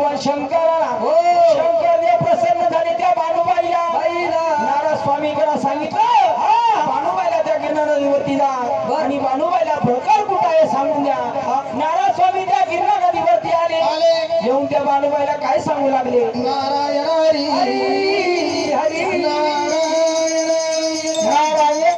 भगवान शंकराला शंकरने प्रसन्न झाले त्या बाणूबाईला नाराज स्वामीकडे सांगितलं बाणूबाईला त्या गिरणा नदीवरती जा. आणि बाणूबाईला भडकर कुठं आहे सांगून द्या. नाराज स्वामी त्या गिरणा नदीवरती आले. येऊन त्या बाणूबाईला काय सांगू लागले? नारायण हरी